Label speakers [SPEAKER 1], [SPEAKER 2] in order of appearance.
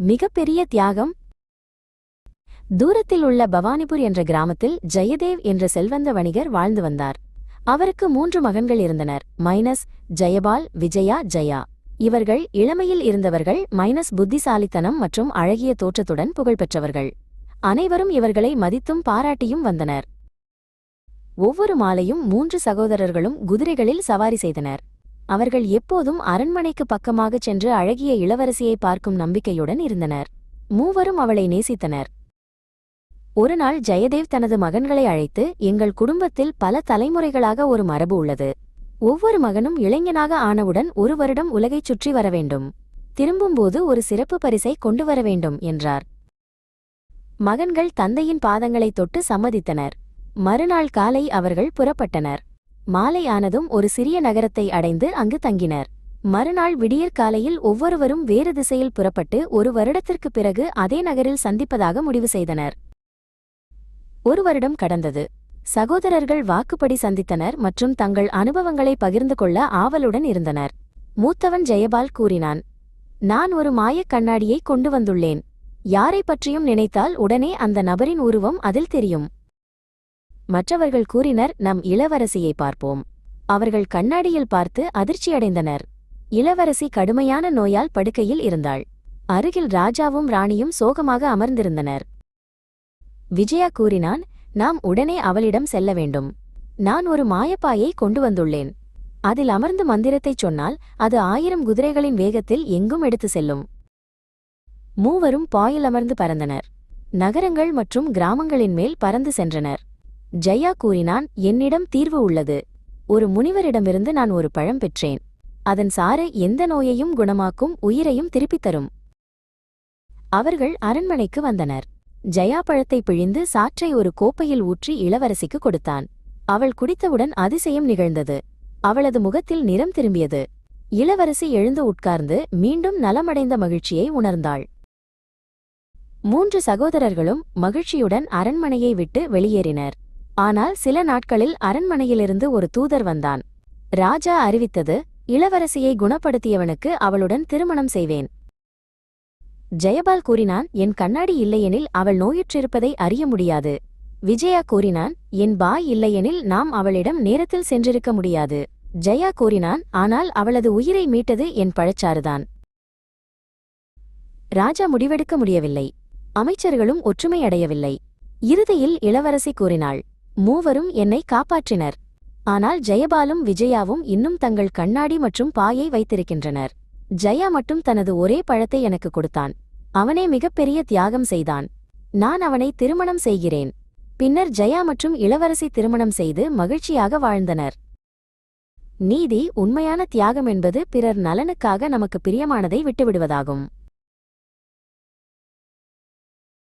[SPEAKER 1] மிகப்பெரிய தியாகம். தூரத்தில் உள்ள பவானிபுர் என்ற கிராமத்தில் ஜெயதேவ் என்ற செல்வந்த வணிகர் வாழ்ந்து வந்தார். அவருக்கு மூன்று மகன்கள் இருந்தனர். மைனஸ் ஜெயபால் விஜயா ஜெயா. இவர்கள் இளமையில் இருந்தவர்கள் மைனஸ் புத்திசாலித்தனம் மற்றும் அழகிய தோற்றத்துடன் புகழ்பெற்றவர்கள் அனைவரும் இவர்களை மதித்தும் பாராட்டியும் வந்தனர். ஒவ்வொரு மாலையும் மூன்று சகோதரர்களும் குதிரைகளில் சவாரி செய்தனர். அவர்கள் எப்போதும் அரண்மனைக்கு பக்கமாகச் சென்று அழகிய இளவரசியை பார்க்கும் நம்பிக்கையுடன் இருந்தனர். மூவரும் அவளை நேசித்தனர். ஒருநாள் ஜெயதேவ் தனது மகன்களை அழைத்து எங்கள் குடும்பத்தில் பல தலைமுறைகளாக ஒரு மரபு உள்ளது. ஒவ்வொரு மகனும் இளைஞனாக ஆனவுடன் ஒரு வருடம் உலகைச் சுற்றி வர வேண்டும். திரும்பும்போது ஒரு சிறப்பு பரிசை கொண்டு வர வேண்டும் என்றார். மகன்கள் தந்தையின் பாதங்களை தொட்டு சம்மதித்தனர். மறுநாள் காலை அவர்கள் புறப்பட்டனர். மாலை ஆனதும் ஒரு சிறிய நகரத்தை அடைந்து அங்கு தங்கினர். மறுநாள் விடியற்காலையில் ஒவ்வொருவரும் வேறு திசையில் புறப்பட்டு ஒரு வருடத்திற்குப் பிறகு அதே நகரில் சந்திப்பதாக முடிவு செய்தனர். ஒரு வருடம் கடந்தது. சகோதரர்கள் வாக்குப்படி சந்தித்தனர் மற்றும் தங்கள் அனுபவங்களை பகிர்ந்து கொள்ள ஆவலுடன் இருந்தனர். மூத்தவன் ஜெயபால் கூறினான் நான் ஒரு மாயக் கண்ணாடியை கொண்டு வந்துள்ளேன். யாரை பற்றியும் நினைத்தால் உடனே அந்த நபரின் உருவம் அதில் தெரியும். மற்றவர்கள் கூறினர் நம் இளவரசியை பார்ப்போம். அவர்கள் கண்ணாடியில் பார்த்து அதிர்ச்சியடைந்தனர். இளவரசி கடுமையான நோயால் படுக்கையில் இருந்தாள். அருகில் ராஜாவும் ராணியும் சோகமாக அமர்ந்திருந்தனர். விஜயா கூறினான் நாம் உடனே அவளிடம் செல்ல வேண்டும். நான் ஒரு மாயப்பாயை கொண்டு வந்துள்ளேன். அதில் அமர்ந்து மந்திரத்தைச் சொன்னால் அது ஆயிரம் குதிரைகளின் வேகத்தில் எங்கும் எடுத்து செல்லும். மூவரும் பாயில் அமர்ந்து பறந்தனர். நகரங்கள் மற்றும் கிராமங்களின் மேல் பறந்து சென்றனர். ஜெயா கூறினான் என்னிடம் தீர்வு உள்ளது. ஒரு முனிவரிடமிருந்து நான் ஒரு பழம் பெற்றேன். அதன் சாறு எந்த நோயையும் குணமாக்கும் உயிரையும் திருப்பித் தரும். அவர்கள் அரண்மனைக்கு வந்தனர். ஜெயா பழத்தை பிழிந்து சாற்றை ஒரு கோப்பையில் ஊற்றி இளவரசிக்கு கொடுத்தான். அவள் குடித்தவுடன் அதிசயம் நிகழ்ந்தது. அவளது முகத்தில் நிறம் திரும்பியது. இளவரசி எழுந்து உட்கார்ந்து மீண்டும் நலமடைந்த மகிழ்ச்சியை உணர்ந்தாள். மூன்று சகோதரர்களும் மகிழ்ச்சியுடன் அரண்மனையை விட்டு வெளியேறினர். ஆனால் சில நாட்களில் அரண்மனையிலிருந்து ஒரு தூதர் வந்தான். ராஜா அறிவித்தது இளவரசியை குணப்படுத்தியவனுக்கு அவளுடன் திருமணம் செய்வேன். ஜெயபால் கூறினான் என் கண்ணாடி இல்லையெனில் அவள் நோயுற்றிருப்பதை அறிய முடியாது விஜயா கூறினான் என் பாய் இல்லையெனில் நாம் அவளிடம் நேரத்தில் சென்றிருக்க முடியாது ஜெயா கூறினான் ஆனால் அவளது உயிரை மீட்டது என் பழச்சாறுதான். ராஜா முடிவெடுக்க முடியவில்லை. அமைச்சர்களும் ஒற்றுமையடையவில்லை இறுதியில் இளவரசி கூறினாள் மூவரும் என்னை காப்பாற்றினர். ஆனால் ஜெயபாலும் விஜயாவும் இன்னும் தங்கள் கண்ணாடி மற்றும் பாயை வைத்திருக்கின்றனர். ஜெயா மட்டும் தனது ஒரே பழத்தை எனக்கு கொடுத்தான். அவனே மிகப்பெரிய தியாகம் செய்தான். நான் அவனை திருமணம் செய்கிறேன். பின்னர் ஜெயா மற்றும் இளவரசி திருமணம் செய்து மகிழ்ச்சியாக வாழ்ந்தனர். நீதி உண்மையான தியாகம் என்பது பிறர் நலனுக்காக நமக்கு பிரியமானதை விட்டுவிடுவதாகும்.